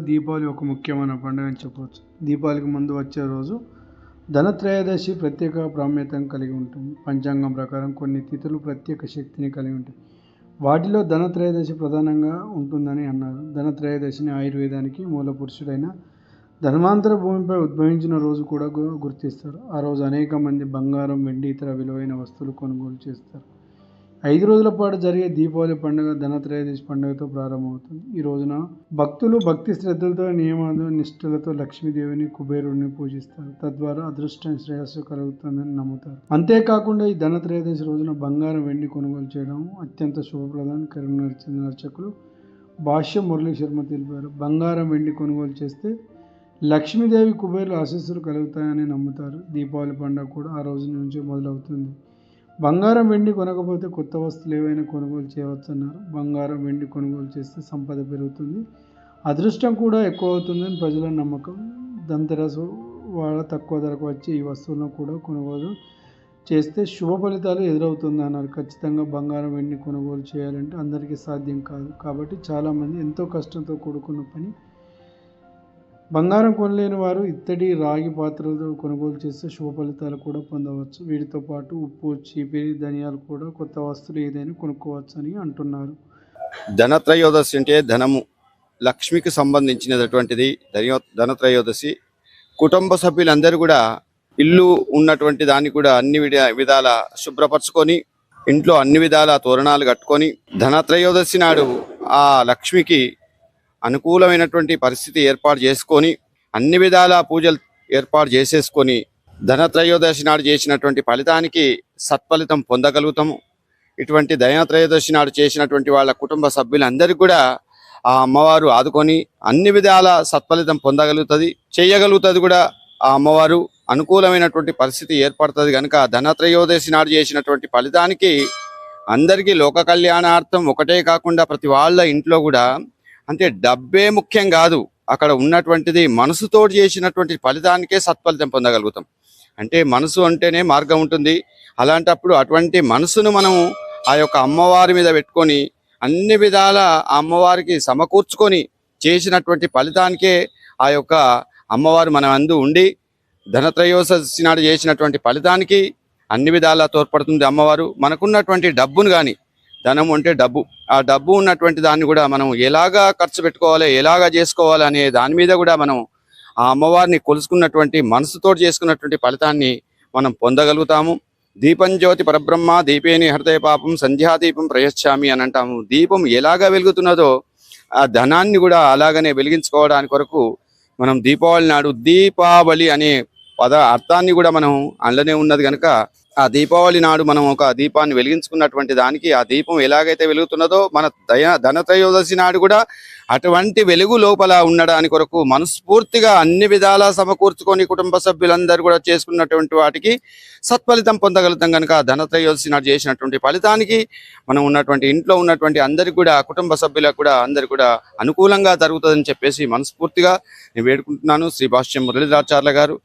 దీపావళి ఒక ముఖ్యమైన పండుగ అని చెప్పవచ్చు. దీపావళికి ముందు వచ్చే రోజు ధనత్రయోదశి ప్రత్యేక ప్రాముఖ్యతను కలిగి ఉంటుంది. పంచాంగం ప్రకారం కొన్ని తిథులు ప్రత్యేక శక్తిని కలిగి ఉంటాయి. వాటిలో ధనత్రయోదశి ప్రధానంగా ఉంటుందని అన్నారు. ధనత్రయోదశిని ఆయుర్వేదానికి మూల పురుషుడైన ధర్మాంతర భూమిపై ఉద్భవించిన రోజు కూడా గుర్తిస్తారు. ఆ రోజు అనేక మంది బంగారం వెండి ఇతర విలువైన వస్తువులు కొనుగోలు చేస్తారు. ఐదు రోజుల పాటు జరిగే దీపావళి పండుగ ధనత్రయోదశి పండుగతో ప్రారంభమవుతుంది. ఈ రోజున భక్తులు భక్తి శ్రద్ధలతో నియమాలు నిష్ఠలతో లక్ష్మీదేవిని కుబేరుడిని పూజిస్తారు. తద్వారా అదృష్టం శ్రేయస్సు కలుగుతుందని నమ్ముతారు. అంతేకాకుండా ఈ ధనత్రయోదశి రోజున బంగారం వెండి కొనుగోలు చేయడం అత్యంత శుభప్రదం. కరీంనగర్ చెందిన అర్చకులు భాష్య మురళీ శర్మ తెలిపారు. బంగారం వెండి కొనుగోలు చేస్తే లక్ష్మీదేవి కుబేరుల ఆశీస్సులు కలుగుతాయని నమ్ముతారు. దీపావళి పండుగ కూడా ఆ రోజు నుంచి మొదలవుతుంది. బంగారం వెండి కొనకపోతే కొత్త వస్తువులు ఏవైనా కొనుగోలు చేయవచ్చన్నారు. బంగారం వెండి కొనుగోలు చేస్తే సంపద పెరుగుతుంది. అదృష్టం కూడా ఎక్కువ అవుతుందని ప్రజల నమ్మకం. ధనతెరసు వాళ్ళ తక్కువ ధరకు వచ్చి ఈ వస్తువులను కూడా కొనుగోలు చేస్తే శుభ ఫలితాలు ఎదురవుతుంది అన్నారు ఖచ్చితంగా బంగారం వెండి కొనుగోలు చేయాలంటే అందరికీ సాధ్యం కాదు. కాబట్టి చాలామంది ఎంతో కష్టంతో కూడుకున్న పని బంగారం కొనలేని వారు ఇత్తడి రాగి పాత్రలతో కొనుగోలు చేస్తే శుభ ఫలితాలు కూడా పొందవచ్చు. వీటితో పాటు ఉప్పు చీపిరి ధనియాలు కూడా కొత్త వస్తువులు ఏదైనా కొనుక్కోవచ్చు అని అంటున్నారు. ధనత్రయోదశి అంటే ధనము. లక్ష్మికి సంబంధించినటువంటిది ధనియో ధనత్రయోదశి. కుటుంబ సభ్యులందరూ కూడా ఇల్లు ఉన్నటువంటి దాన్ని కూడా అన్ని విధ- విధాల శుభ్రపరచుకొని ఇంట్లో అన్ని విధాల తోరణాలు కట్టుకొని ధనత్రయోదశి నాడు ఆ లక్ష్మికి అనుకూలమైనటువంటి పరిస్థితి ఏర్పాటు చేసుకొని అన్ని విధాల పూజలు ఏర్పాటు చేసేసుకొని ధనత్రయోదశి నాడు చేసినటువంటి ఫలితానికి సత్ఫలితం పొందగలుగుతాము. ఇటువంటి ధనత్రయోదశి నాడు చేసినటువంటి వాళ్ళ కుటుంబ సభ్యులందరికీ కూడా ఆ అమ్మవారు ఆదుకొని అన్ని విధాల సత్ఫలితం పొందగలుగుతుంది చేయగలుగుతుంది కూడా ఆ అమ్మవారు. అనుకూలమైనటువంటి పరిస్థితి ఏర్పడుతుంది కనుక ధనత్రయోదశి నాడు చేసినటువంటి ఫలితానికి అందరికీ లోక కళ్యాణార్థం ఒకటే కాకుండా ప్రతి వాళ్ళ ఇంట్లో కూడా అంటే డబ్బే ముఖ్యం కాదు. అక్కడ ఉన్నటువంటిది మనసుతో చేసినటువంటి ఫలితానికే సత్ఫలితం పొందగలుగుతాం. అంటే మనసు అంటేనే మార్గం ఉంటుంది. అలాంటప్పుడు అటువంటి మనసును మనం ఆ యొక్క అమ్మవారి మీద పెట్టుకొని అన్ని విధాల ఆ అమ్మవారికి సమకూర్చుకొని చేసినటువంటి ఫలితానికే ఆ యొక్క అమ్మవారు మన అందు ఉండి ధనత్రయోదశి నాడు చేసినటువంటి ఫలితానికి అన్ని విధాలా తోడ్పడుతుంది అమ్మవారు. మనకున్నటువంటి డబ్బును కానీ ధనం అంటే డబ్బు. ఆ డబ్బు ఉన్నటువంటి దాన్ని కూడా మనం ఎలాగా ఖర్చు పెట్టుకోవాలి ఎలాగా చేసుకోవాలి అనే దాని మీద కూడా మనం ఆ అమ్మవారిని కొలుసుకున్నటువంటి మనసుతో చేసుకున్నటువంటి ఫలితాన్ని మనం పొందగలుగుతాము. దీపం జ్యోతి పరబ్రహ్మ దీపేని హృదయ పాపం సంధ్యాదీపం ప్రయశ్చామి అని అంటాము. దీపం ఎలాగా వెలుగుతున్నదో ఆ ధనాన్ని కూడా అలాగనే వెలిగించుకోవడానికి కొరకు మనం దీపావళి నాడు దీపావళి అనే పద అర్థాన్ని కూడా మనం అందులోనే ఉన్నది కనుక ఆ దీపావళి నాడు మనం ఒక దీపాన్ని వెలిగించుకున్నటువంటి దానికి ఆ దీపం ఎలాగైతే వెలుగుతున్నదో మన దయ ధనత్రయోదశి నాడు కూడా అటువంటి వెలుగు లోపల ఉండడానికి కొరకు మనస్ఫూర్తిగా అన్ని విధాలా సమకూర్చుకొని కుటుంబ సభ్యులందరూ కూడా చేసుకున్నటువంటి వాటికి సత్ఫలితం పొందగలుగుతాం కనుక ధనత్రయోదశి నాడు చేసినటువంటి ఫలితానికి మనం ఉన్నటువంటి ఇంట్లో ఉన్నటువంటి అందరికి కూడా కుటుంబ సభ్యులకు కూడా అందరు కూడా అనుకూలంగా జరుగుతుందని చెప్పేసి మనస్ఫూర్తిగా నేను వేడుకుంటున్నాను. శ్రీ భాష్యం మురళీధరాచార్య గారు.